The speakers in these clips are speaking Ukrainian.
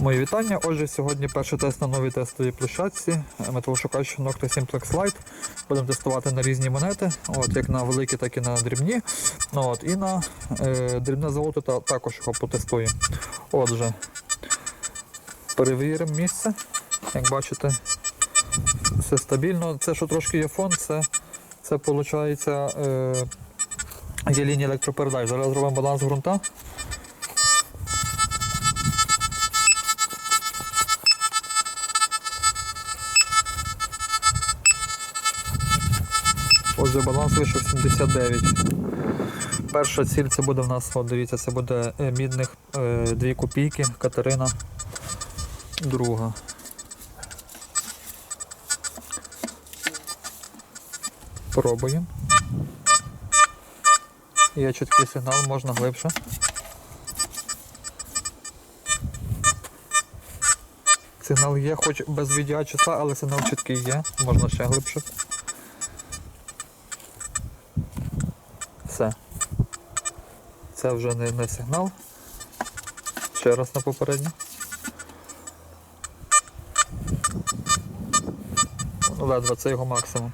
Мої вітання. Отже, сьогодні перший тест на новій тестовій площадці. Металошукач Nocta Simplex Lite. Будемо тестувати на різні монети, от, як на великі, так і на дрібні. Ну, от, і на е, дрібне золото та, також його потестуємо. Отже, перевіримо місце. Як бачите, все стабільно. Це, що трошки є фон, це, це виходить, е, є лінія електропередач. Зараз зробимо баланс ґрунта. Отже, баланс вийшов 79. Перша ціль це буде в нас, от дивіться, це буде е, мідних е, 2 копійки, Катерина. Друга. Пробуємо. Є чіткий сигнал, можна глибше. Сигнал є, хоч без відео числа, але сигнал чіткий є, можна ще глибше. Все. Це вже не, не сигнал. Ще раз на попередню. Ну, Ледве це його максимум.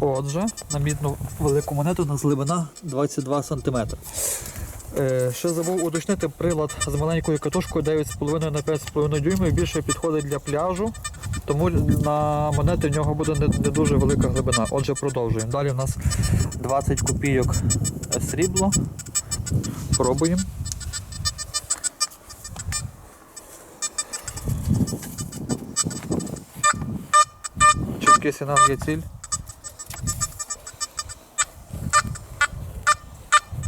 Отже, на велику монету у нас глибина 22 см. Е, ще забув уточнити прилад з маленькою катушкою 9,5 на 5,5 дюймів більше підходить для пляжу, тому на монети в нього буде не, не дуже велика глибина. Отже, продовжуємо. Далі у нас 20 копійок срібло. Пробуємо. Чіткий сигнал є ціль.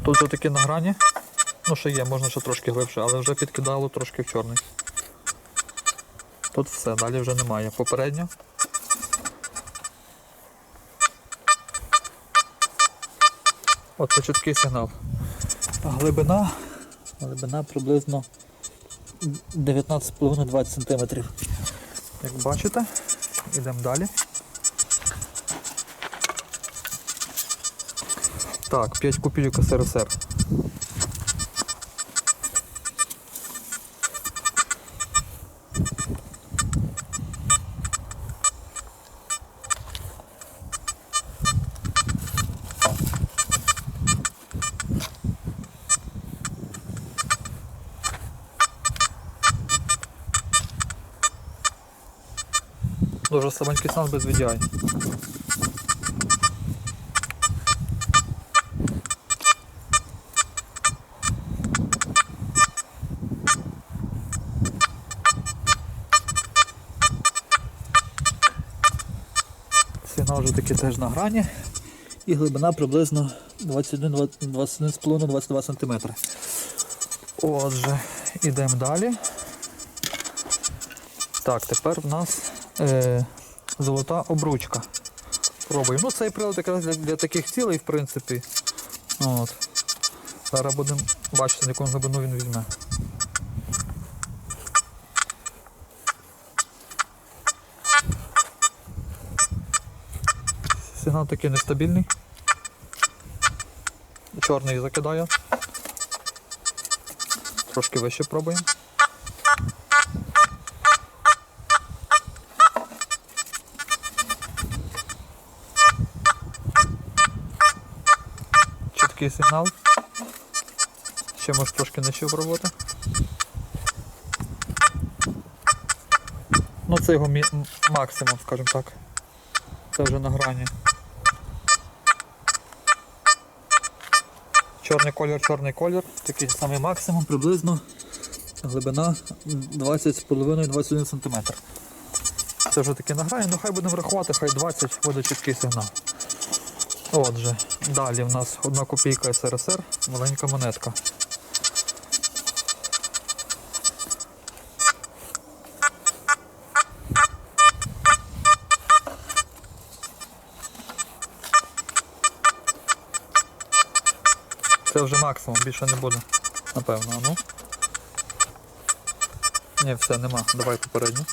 Тут вже таки на грані. Ну, ще є, можна ще трошки глибше, але вже підкидало трошки в чорний. Тут все, далі вже немає. Попередньо. Оце чіткий сигнал. Глибина. Глибина приблизно 19,5-20 см. Як бачите, йдемо далі. Так, 5 копійок СРСР. Дуже слабенький сан без VDI. Сигнал вже таки теж на грані. І глибина приблизно 21-21,5-22 см. Отже, йдемо далі. Так, тепер в нас е, золота обручка. Пробуємо. Ну, цей прилад якраз для, для таких цілей, в принципі. От. Зараз будемо бачити, на яку глибину він візьме. Сигнал такий нестабільний. Чорний закидає. Трошки вище пробуємо. Чіткий сигнал. Ще може трошки нижче пробувати. Ну це його максимум, скажімо так. Це вже на грані. Чорний колір, чорний колір, такий самий максимум, приблизно глибина 20,5-21 см. Це вже таки на грані, ну хай будемо рахувати, хай 20 буде чіткий сигнал. Отже, далі в нас одна копійка СРСР, маленька монетка. Це вже максимум, більше не буде. Напевно, ну. Ні, все, нема. Давай попередню.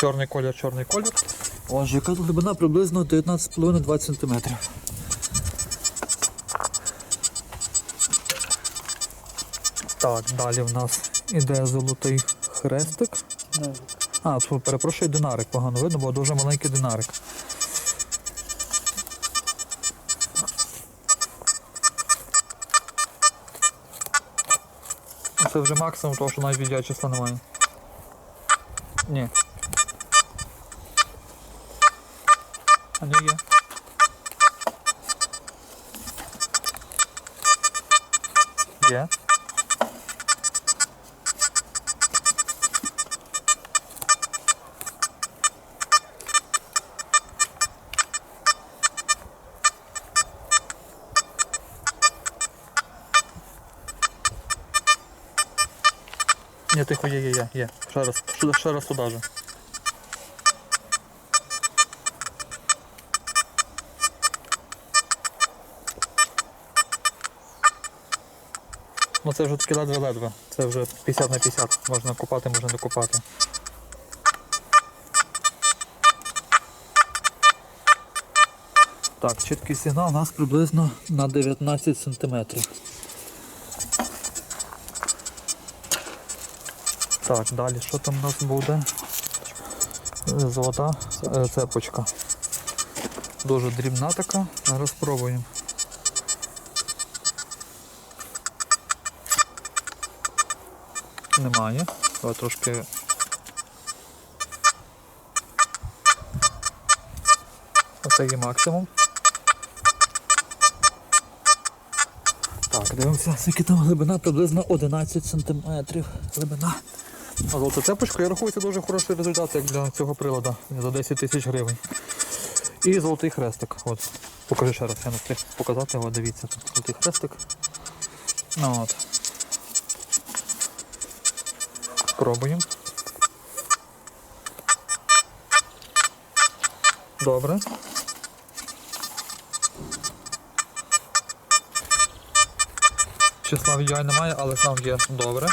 Чорний колір, чорний колір. Отже, яка глибина приблизно 19,5-20 см. Так, далі в нас іде золотий хрестик. А, перепрошую, динарик погано видно, бо дуже маленький динарик. Це вже максимум, тому що навіть віддя числа немає. Ні. Ні, тихо, є, є, є, є. Ще раз, ще, раз туди. Ну це вже таки ледве-ледве. Це вже 50 на 50. Можна купати, можна не купати. Так, чіткий сигнал у нас приблизно на 19 сантиметрів. Так, далі що там у нас буде? Е, Золота е, цепочка. Дуже дрібна така. Зараз спробуємо. Немає. Давай трошки. Оце є максимум. Так, дивимося, скільки там глибина, приблизно 11 см глибина. Золота цепочка, я рахую, це дуже хороший результат як для цього приладу за 10 тисяч гривень. І золотий хрестик. От. Покажи ще раз, я не встиг показати його, дивіться, тут золотий хрестик. Ну, от. Пробуємо. Добре. Числа відео немає, але сам є добре.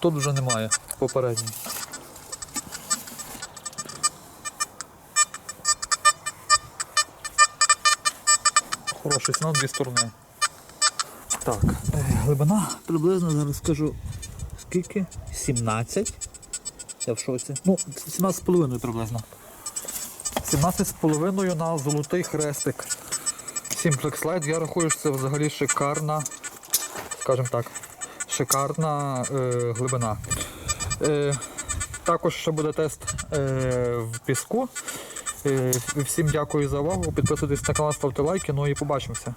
Тут вже немає попередній. Хороший сигнал, дві сторони. Так, е, глибина приблизно зараз скажу скільки? 17. Я в шоці. Ну, 17,5 приблизно. 17,5 на золотий хрестик. Slide, я рахую, що це взагалі шикарна, скажімо так, шикарна е, глибина. Е, також ще буде тест е, в піску. Е, всім дякую за увагу. Підписуйтесь на канал, ставте лайки, ну і побачимося.